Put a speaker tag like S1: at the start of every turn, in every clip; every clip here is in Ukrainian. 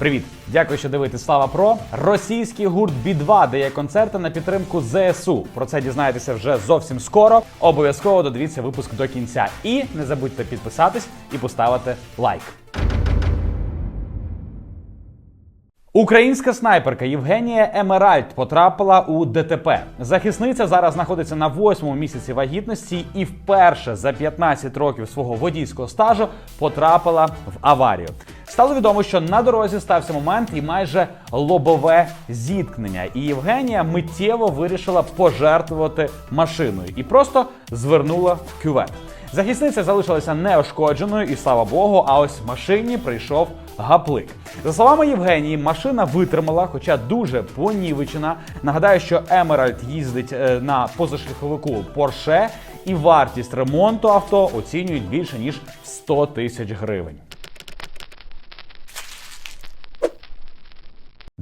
S1: Привіт! Дякую, що дивитесь Слава Про. Російський гурт B2 дає концерти на підтримку ЗСУ. Про це дізнаєтеся вже зовсім скоро. Обов'язково додивіться випуск до кінця. І не забудьте підписатись і поставити лайк. Українська снайперка Євгенія Емеральд потрапила у ДТП. Захисниця зараз знаходиться на восьмому місяці вагітності і вперше за 15 років свого водійського стажу потрапила в аварію. Стало відомо, що на дорозі стався момент і майже лобове зіткнення. І Євгенія миттєво вирішила пожертвувати машиною і просто звернула в кювет. Захисниця залишилася неошкодженою, і слава Богу, а ось в машині прийшов гаплик. За словами Євгенії, машина витримала, хоча дуже понівечена. Нагадаю, що Емеральд їздить е, на позашляховику Porsche, і вартість ремонту авто оцінюють більше ніж 100 тисяч гривень.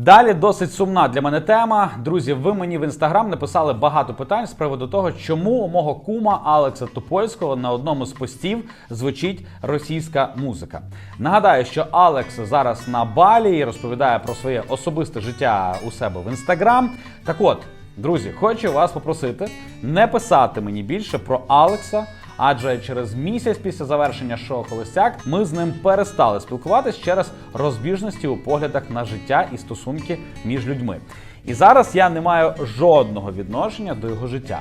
S1: Далі досить сумна для мене тема. Друзі, ви мені в інстаграм написали багато питань з приводу того, чому у мого кума Алекса Топольського на одному з постів звучить російська музика. Нагадаю, що Алекс зараз на балі і розповідає про своє особисте життя у себе в інстаграм. Так от, друзі, хочу вас попросити не писати мені більше про Алекса. Адже через місяць після завершення шоу Холостяк ми з ним перестали спілкуватись через розбіжності у поглядах на життя і стосунки між людьми. І зараз я не маю жодного відношення до його життя.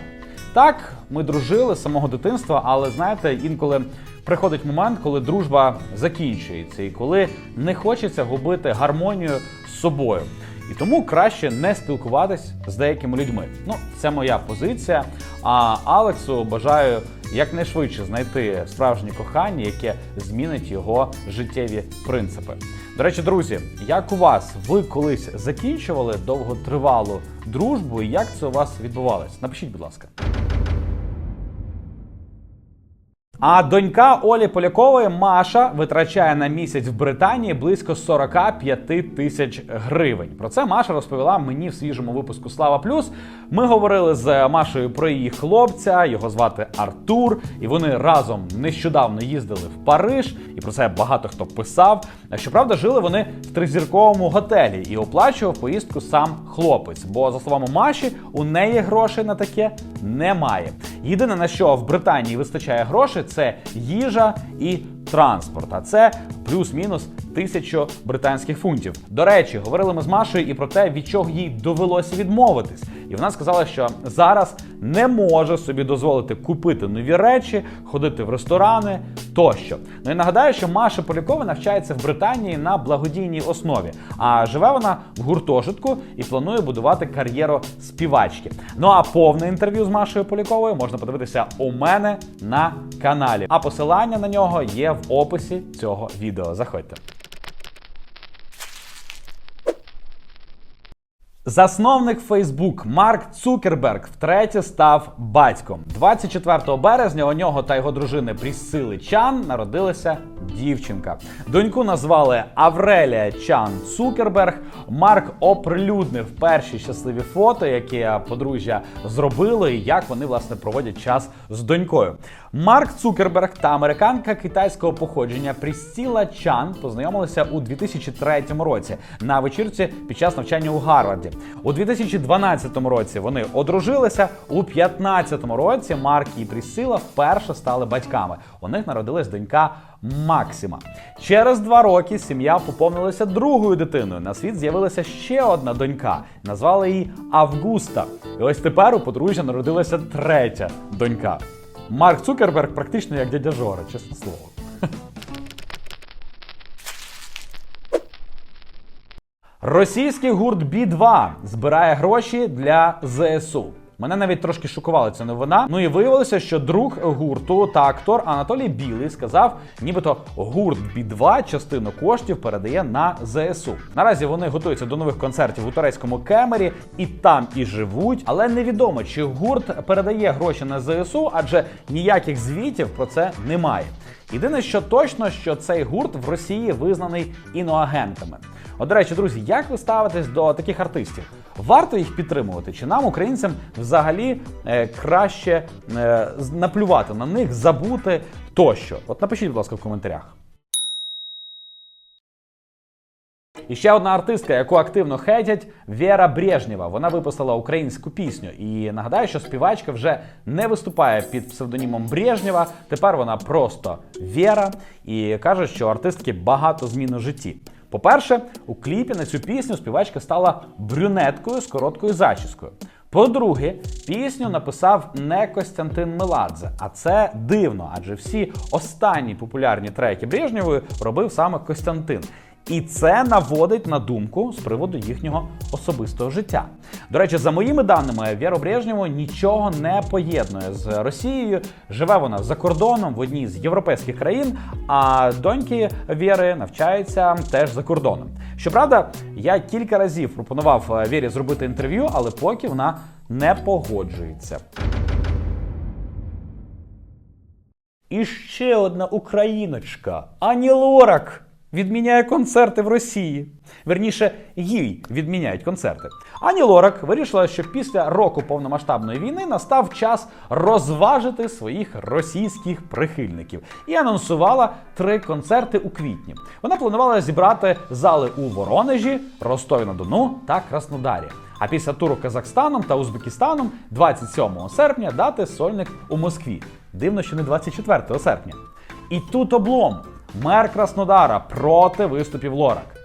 S1: Так, ми дружили з самого дитинства, але знаєте, інколи приходить момент, коли дружба закінчується, і коли не хочеться губити гармонію з собою. І тому краще не спілкуватись з деякими людьми. Ну, це моя позиція. А Алексу бажаю якнайшвидше знайти справжнє кохання, яке змінить його життєві принципи. До речі, друзі, як у вас ви колись закінчували довготривалу дружбу, і як це у вас відбувалось? Напишіть, будь ласка. А донька Олі Полякової Маша витрачає на місяць в Британії близько 45 тисяч гривень. Про це Маша розповіла мені в свіжому випуску Слава Плюс. Ми говорили з Машею про її хлопця, його звати Артур, і вони разом нещодавно їздили в Париж, і про це багато хто писав. Щоправда, жили вони в тризірковому готелі і оплачував поїздку сам хлопець. Бо, за словами Маші, у неї грошей на таке немає. Єдине на що в Британії вистачає грошей, це їжа і транспорт. А це плюс-мінус тисячу британських фунтів. До речі, говорили ми з Машею і про те, від чого їй довелося відмовитись. І вона сказала, що зараз не може собі дозволити купити нові речі, ходити в ресторани тощо. Ну і нагадаю, що Маша Полякова навчається в Британії на благодійній основі, а живе вона в гуртожитку і планує будувати кар'єру співачки. Ну а повне інтерв'ю з Машою Поляковою можна подивитися у мене на каналі. А посилання на нього є в описі цього відео. Заходьте. Засновник Facebook Марк Цукерберг втретє став батьком. 24 березня у нього та його дружини Прісцили Чан народилася дівчинка. Доньку назвали Аврелія Чан Цукерберг. Марк оприлюднив перші щасливі фото, які подружжя зробили, і як вони власне проводять час з донькою. Марк Цукерберг та американка китайського походження Прісціла Чан познайомилися у 2003 році на вечірці під час навчання у Гарварді. У 2012 році вони одружилися. У 2015 році Марк і Прісцила вперше стали батьками. У них народилась донька Максима. Через два роки сім'я поповнилася другою дитиною. На світ з'явилася ще одна донька. Назвали її Августа. І ось тепер у подружжя народилася третя донька. Марк Цукерберг практично як дядя Жора, чесне слово. Російський гурт B2 збирає гроші для ЗСУ. Мене навіть трошки шокувала ця новина. Ну і виявилося, що друг гурту та актор Анатолій Білий сказав, нібито гурт B2 частину коштів передає на ЗСУ. Наразі вони готуються до нових концертів у турецькому кемері і там і живуть. Але невідомо, чи гурт передає гроші на ЗСУ, адже ніяких звітів про це немає. Єдине, що точно, що цей гурт в Росії визнаний іноагентами. От, до речі, друзі, як ви ставитесь до таких артистів? Варто їх підтримувати? Чи нам, українцям, взагалі е, краще е, наплювати на них, забути тощо? От напишіть, будь ласка, в коментарях. І ще одна артистка, яку активно хейтять, Віра Брежнєва. Вона випустила українську пісню. І нагадаю, що співачка вже не виступає під псевдонімом Брежнєва. Тепер вона просто Віра і каже, що артистки багато змін у житті. По-перше, у кліпі на цю пісню співачка стала брюнеткою з короткою зачіскою. По-друге, пісню написав не Костянтин Меладзе, а це дивно, адже всі останні популярні треки Брежнєвої робив саме Костянтин. І це наводить на думку з приводу їхнього особистого життя. До речі, за моїми даними, Віру Брежнєву нічого не поєднує з Росією. Живе вона за кордоном в одній з європейських країн, а доньки Віри навчаються теж за кордоном. Щоправда, я кілька разів пропонував е, Вірі зробити інтерв'ю, але поки вона не погоджується. І ще одна україночка Ані Лорак відміняє концерти в Росії. Верніше, їй відміняють концерти. Ані Лорак вирішила, що після року повномасштабної війни настав час розважити своїх російських прихильників і анонсувала три концерти у квітні. Вона планувала зібрати зали у Воронежі, Ростові на Дону та Краснодарі. А після туру Казахстаном та Узбекистаном 27 серпня дати сольник у Москві. Дивно, що не 24 серпня. І тут облом. Мер Краснодара проти виступів Лорак.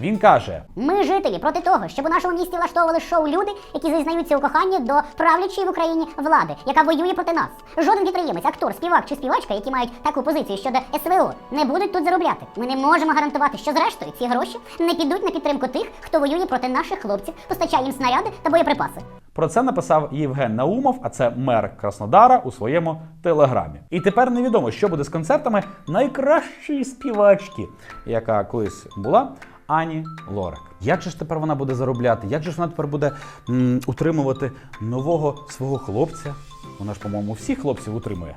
S1: Він каже:
S2: Ми жителі проти того, щоб у нашому місті влаштовували шоу люди, які зізнаються у коханні до правлячої в Україні влади, яка воює проти нас. Жоден підприємець, актор, співак чи співачка, які мають таку позицію щодо СВО, не будуть тут заробляти. Ми не можемо гарантувати, що зрештою ці гроші не підуть на підтримку тих, хто воює проти наших хлопців, постачає їм снаряди та боєприпаси.
S1: Про це написав Євген Наумов, а це мер Краснодара у своєму телеграмі. І тепер невідомо, що буде з концертами найкращої співачки, яка колись була. Ані Лорак. Як же ж тепер вона буде заробляти? Як же ж вона тепер буде м, утримувати нового свого хлопця? Вона ж, по-моєму, всіх хлопців утримує.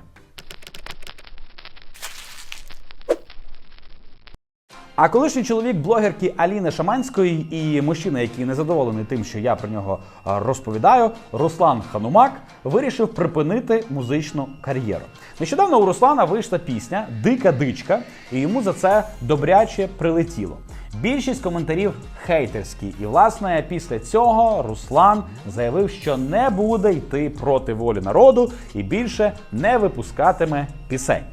S1: А колишній чоловік блогерки Аліни Шаманської і мужчина, який незадоволений тим, що я про нього розповідаю, Руслан Ханумак вирішив припинити музичну кар'єру. Нещодавно у Руслана вийшла пісня Дика дичка, і йому за це добряче прилетіло. Більшість коментарів хейтерські, і власне після цього Руслан заявив, що не буде йти проти волі народу і більше не випускатиме пісень.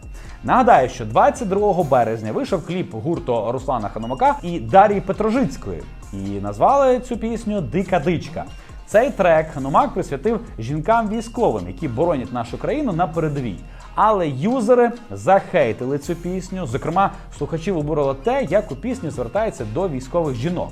S1: Нагадаю, що 22 березня вийшов кліп гурту Руслана Ханумака і Дарії Петрожицької. І назвали цю пісню Дика дичка. Цей трек Ханумак присвятив жінкам військовим, які боронять нашу країну на передовій. Але юзери захейтили цю пісню. Зокрема, слухачів обурило те, як у пісні звертається до військових жінок.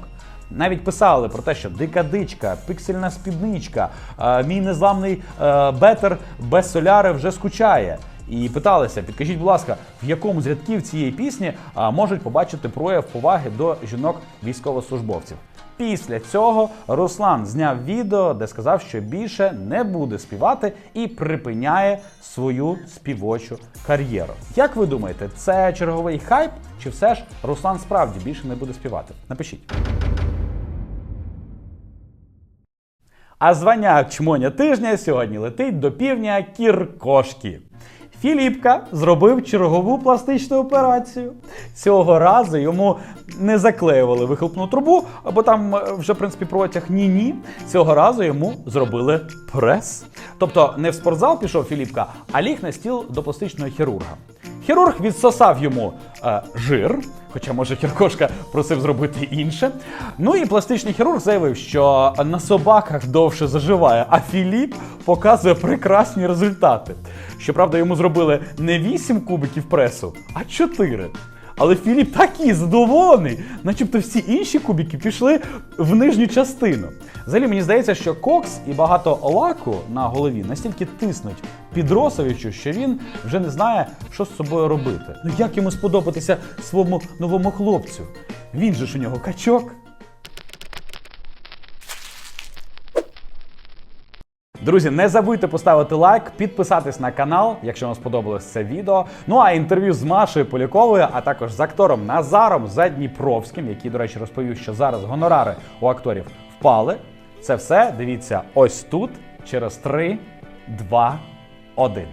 S1: Навіть писали про те, що дика дичка, піксельна спідничка, е, мій незламний е, бетер без соляри вже скучає. І питалися, підкажіть, будь ласка, в якому з рядків цієї пісні можуть побачити прояв поваги до жінок військовослужбовців. Після цього Руслан зняв відео, де сказав, що більше не буде співати і припиняє свою співочу кар'єру. Як ви думаєте, це черговий хайп, чи все ж Руслан справді більше не буде співати? Напишіть. А звання чмоня тижня сьогодні летить до півдня Кіркошки. Філіпка зробив чергову пластичну операцію. Цього разу йому не заклеювали вихлопну трубу, бо там е, вже, в принципі, протяг ні-ні. Цього разу йому зробили прес. Тобто не в спортзал пішов Філіпка, а ліг на стіл до пластичного хірурга. Хірург відсосав йому е, жир, хоча, може, Кіркошка просив зробити інше. Ну і пластичний хірург заявив, що на собаках довше заживає, а Філіп показує прекрасні результати. Щоправда, йому зробили не 8 кубиків пресу, а 4. Але Філіп такий задоволений, начебто всі інші кубики пішли в нижню частину. Взагалі мені здається, що кокс і багато лаку на голові настільки тиснуть Підросовичу, що він вже не знає, що з собою робити. Ну як йому сподобатися своєму новому хлопцю? Він же ж у нього качок. Друзі, не забудьте поставити лайк, підписатись на канал, якщо вам сподобалось це відео. Ну а інтерв'ю з Машою Поляковою, а також з актором Назаром Задніпровським, який, до речі, розповів, що зараз гонорари у акторів впали. Це все дивіться ось тут через 3, 2, 1.